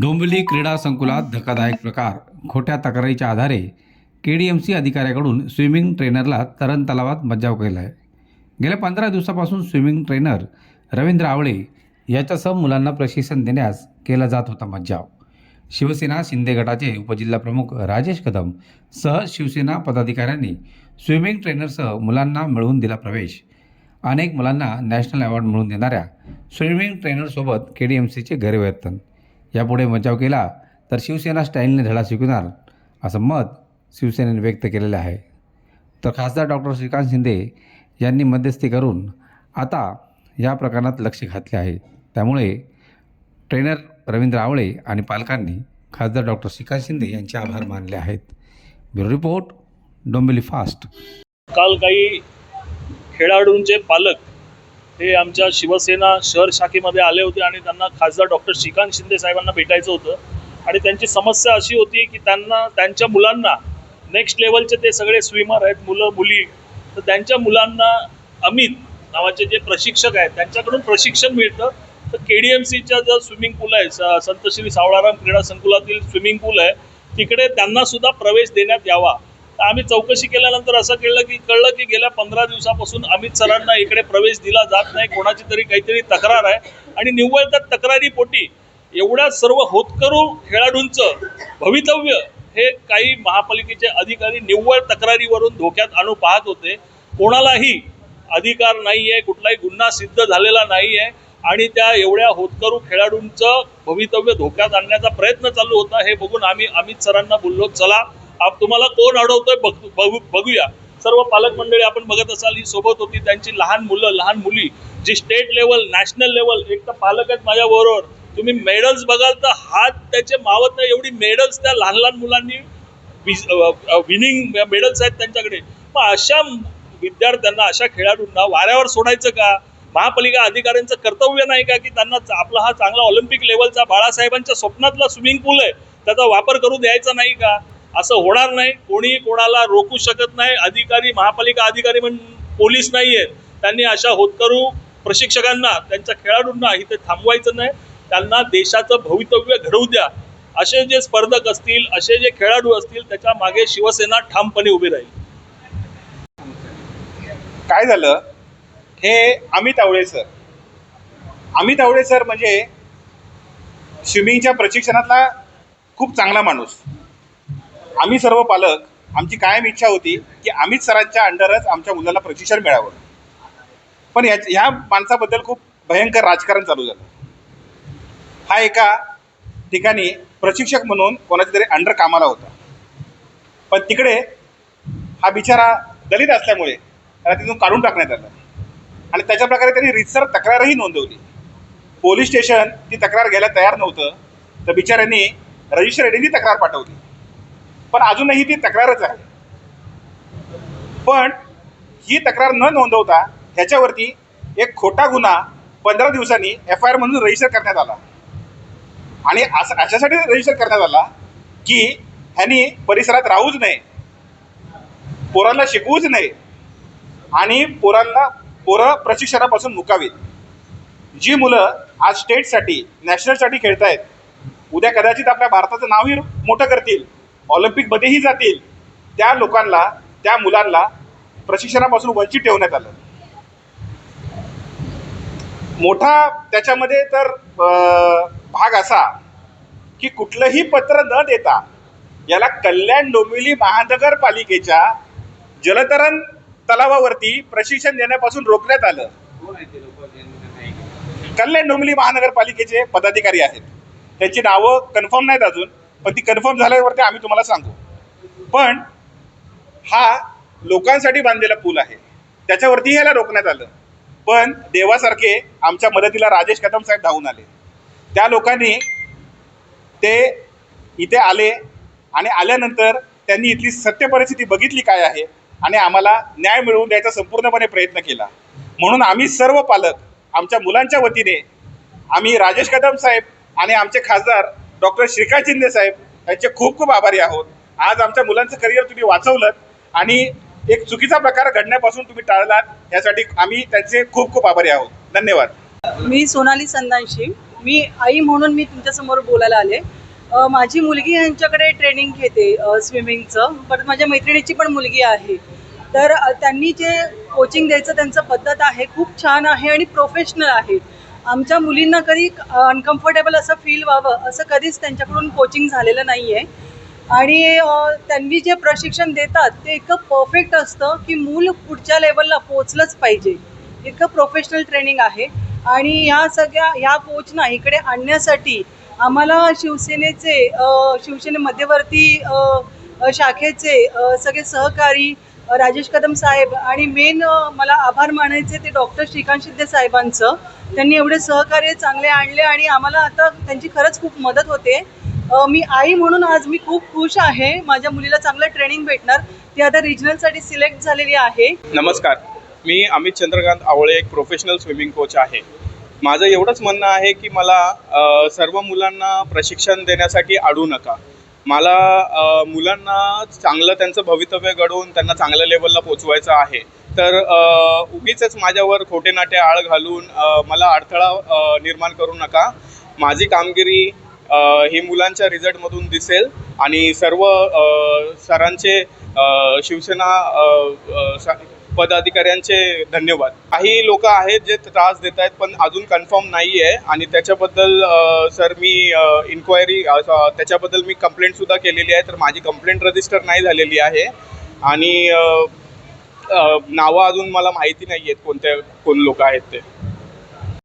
डोंबिवली क्रीडा संकुलात धक्कादायक प्रकार. खोट्या तक्रारीच्या आधारे के डी एम सी अधिकाऱ्याकडून स्विमिंग ट्रेनरला तरण तलावात मज्जाव केला आहे गेल्या पंधरा दिवसापासून स्विमिंग ट्रेनर रवींद्र आवळे याच्यासह मुलांना प्रशिक्षण देण्यास केला जात होता मज्जाव. शिवसेना शिंदे गटाचे उपजिल्हाप्रमुख राजेश कदम सह शिवसेना पदाधिकाऱ्यांनी स्विमिंग ट्रेनरसह मुलांना मिळवून दिला प्रवेश. अनेक मुलांना नॅशनल अवॉर्ड मिळवून देणाऱ्या स्विमिंग ट्रेनरसोबत के डी एम सीचे गैरवर्तन यापुढे बचाव केला तर शिवसेना स्टाईलने धडा शिकवणार असं मत शिवसेनेने व्यक्त केलेलं आहे. तर खासदार डॉक्टर श्रीकांत शिंदे यांनी मध्यस्थी करून आता या प्रकरणात लक्ष घातले आहे. त्यामुळे ट्रेनर रवींद्र आवळे आणि पालकांनी खासदार डॉक्टर श्रीकांत शिंदे यांचे आभार मानले आहेत. Bureau report Dombivli fast. काल काही खेळाडूंचे पालक हे आमच्या शिवसेना शहर शाखेमध्ये आले होते आणि त्यांना खासदार डॉक्टर श्रीकांत शिंदे साहेबांना भेटायचं होतं. आणि त्यांची समस्या अशी होती की त्यांना त्यांच्या मुलांना नेक्स्ट लेवलचे ते सगळे स्विमर आहेत मुलं मुली. तर त्यांच्या मुलांना अमित नावाचे जे प्रशिक्षक आहेत त्यांच्याकडून प्रशिक्षण मिळतं. तर के डी एम सीच्या जर स्विमिंग पूल आहे स- संत श्री सावळाराम क्रीडा संकुलातील स्विमिंग पूल आहे तिकडे त्यांना सुद्धा प्रवेश देण्यात यावा. आम्ही चौकशी केल्यानंतर असं कळलं की कळलं की गेल्या पंधरा दिवसापासून अमित सरांना इकडे प्रवेश दिला जात नाही कोणाची तरी काहीतरी तक्रार आहे. आणि निव्वळ त्या तक्रारीपोटी एवढ्या सर्व होतकरू खेळाडूंचं भवितव्य हे काही महापालिकेचे अधिकारी निव्वळ तक्रारीवरून धोक्यात आणू पाहत होते. कोणालाही अधिकार नाही आहे कुठलाही गुन्हा सिद्ध झालेला नाही आहे आणि त्या एवढ्या होतकरू खेळाडूंचं भवितव्य धोक्यात आणण्याचा प्रयत्न चालू होता हे बघून आम्ही अमित सरांना बोललो चला आप तुम्हाला कोण अडवतोय बघ बघू बघूया. सर्व पालक मंडळी आपण बघत असाल ही सोबत होती त्यांची लहान मुलं लहान मुली जी स्टेट लेवल नॅशनल लेवल एक तर पालक आहेत माझ्याबरोबर तुम्ही मेडल्स बघाल तर हात त्याचे मावत नाही एवढी मेडल्स त्या लहान लहान मुलांनी विनिंग मेडल्स आहेत त्यांच्याकडे. मग अशा विद्यार्थ्यांना अशा खेळाडूंना वाऱ्यावर सोडायचं का? महापालिका अधिकाऱ्यांचं कर्तव्य नाही का की त्यांना आपला हा चांगला ऑलिम्पिक लेवलचा बाळासाहेबांच्या स्वप्नातला स्विमिंग पूल आहे त्याचा वापर करू द्यायचा नाही का? असं होणार नाही कोणी कोणाला रोखू शकत नाही अधिकारी महापालिका अधिकारी म्हणून पोलीस नाही आहेत त्यांनी अशा होतकरू प्रशिक्षकांना त्यांच्या खेळाडूंना इथे थांबवायचं नाही. त्यांना देशाचं भवितव्य घडवू द्या. असे जे स्पर्धक असतील असे जे खेळाडू असतील त्याच्यामागे शिवसेना ठामपणे उभी राहील. काय झालं? हे अमित आवळे सर. अमित आवळे सर म्हणजे स्विमिंगच्या प्रशिक्षणातला खूप चांगला माणूस. आम्ही सर्व पालक आमची कायम इच्छा होती की अमित सरांच्या अंडरच आमच्या मुलाला प्रशिक्षण मिळावं. पण या ह्या माणसाबद्दल खूप भयंकर राजकारण चालू झालं. हा एका ठिकाणी प्रशिक्षक म्हणून कोणाच्या तरी अंडर कामाला होता. पण तिकडे हा बिचारा दलित असल्यामुळे त्याला तिथून काढून टाकण्यात आलं. आणि त्याच्या प्रकारे त्यांनी रितसर तक्रारही नोंदवली. पोलीस स्टेशन ती तक्रार घ्यायला तयार नव्हतं. तर बिचाऱ्यांनी रजिस्टर आयडीनी तक्रार पाठवली. पण अजूनही ती तक्रारच आहे. पण ही तक्रार न नोंदवता ह्याच्यावरती एक खोटा गुन्हा पंधरा दिवसांनी एफ आय आर म्हणून रजिस्टर करण्यात आला. आणि असं अशासाठी रजिस्टर करण्यात आला की ह्यांनी परिसरात राहूच नये पोरांना शिकवूच नये आणि पोरांना पोरं प्रशिक्षणापासून मुकावीत. जी मुलं आज स्टेटसाठी नॅशनलसाठी खेळत आहेत उद्या कदाचित आपल्या भारताचं नावही मोठं करतील. ऑलिम्पिकमध्येही जातील त्या लोकांना त्या मुलांना प्रशिक्षणापासून वंचित ठेवण्यात आलं. मोठा त्याच्यामध्ये तर भाग असा की कुठलंही पत्र न देता याला कल्याण डोंबिवली महानगरपालिकेच्या जलतरण तलावावरती प्रशिक्षण देण्यापासून रोखण्यात आलं. कल्याण डोंबिवली महानगरपालिकेचे पदाधिकारी आहेत. त्यांची नावं कन्फर्म नाहीत अजून. पण ती कन्फर्म झाल्यावरती आम्ही तुम्हाला सांगू. पण हा लोकांसाठी बांधलेला पूल आहे. त्याच्यावरती ह्याला रोखण्यात आलं. पण देवासारखे आमच्या मदतीला राजेश कदम साहेब धावून आले. त्या लोकांनी ते इथे आले आणि आल्यानंतर त्यांनी इथली सत्य परिस्थिती बघितली काय आहे आणि आम्हाला न्याय मिळवून द्यायचा संपूर्णपणे प्रयत्न केला. म्हणून आम्ही सर्व पालक आमच्या मुलांच्या वतीने आम्ही राजेश कदम साहेब आणि आमचे खासदार डॉक्टर श्रीकांत शिंदे साहेब यांचे खूप खूप आभारी आहोत. आज आमच्या मुलांचं करिअर तुम्ही वाचवलं आणि एक चुकीचा प्रकार घडण्यापासून तुम्ही टाळलात यासाठी आम्ही त्यांचे खूप खूप आभारी आहोत. धन्यवाद. मी सोनाली संदांशी मी आई म्हणून मी तुमच्यासमोर बोलायला आले. माझी मुलगी यांच्याकडे ट्रेनिंग घेते स्विमिंगचं परत माझ्या मैत्रिणीची पण मुलगी आहे. तर त्यांनी जे कोचिंग द्यायचं त्यांचं पद्धत आहे खूप छान आहे आणि प्रोफेशनल आहे. आमच्या मुलींना कधी अनकम्फर्टेबल असं फील व्हावं असं कधीच त्यांच्याकडून कोचिंग झालेलं नाही आहे आणि त्यांनी जे प्रशिक्षण देतात ते इतकं परफेक्ट असतं की मूल पुढच्या लेवलला पोचलंच पाहिजे. इतकं प्रोफेशनल ट्रेनिंग आहे. आणि ह्या सगळ्या ह्या कोचना इकडे आणण्यासाठी आम्हाला शिवसेनेचे शिवसेने मध्यवर्ती शाखेचे सगळे सहकारी राजेश कदम साहेब आणि मेन मला आभार मानायचे ते डॉक्टर श्रीकांत शिंदे साहेबांचं. त्यांनी एवढे सहकार्य चांगले आणले आणि आम्हाला आता त्यांची खरंच खूप मदत होते. मी आई म्हणून आज मी खूप खुश आहे. माझ्या मुलीला चांगलं ट्रेनिंग भेटणार. ती आता रिजनलसाठी सिलेक्ट झालेली आहे. नमस्कार. मी अमित चंद्रकांत आवळे एक प्रोफेशनल स्विमिंग कोच आहे. माझं एवढंच म्हणणं आहे की मला सर्व मुलांना प्रशिक्षण देण्यासाठी अडू नका. मला मुलांना चांगलं त्यांचं भवितव्य घडवून त्यांना चांगल्या लेवलला पोचवायचं आहे. तर उगीच माझ्यावर खोटे नाटे आळ घालून मला अडथळा निर्माण करू नका. माझी कामगिरी ही मुलांच्या रिझल्टमधून दिसेल आणि सर्व सरांचे शिवसेना पदाधिकाऱ्यांचे धन्यवाद. काही लोक आहेत जे त्रास देत आहेत पण अजून कन्फर्म नाही आहे आणि त्याच्याबद्दल सर मी इन्क्वायरी त्याच्याबद्दल मी कंप्लेंटसुद्धा केलेली आहे तर माझी कंप्लेंट रजिस्टर नाही झालेली आहे. आणि नावं अजून मला माहिती नाही आहेत कोणत्या कोण लोक आहेत ते.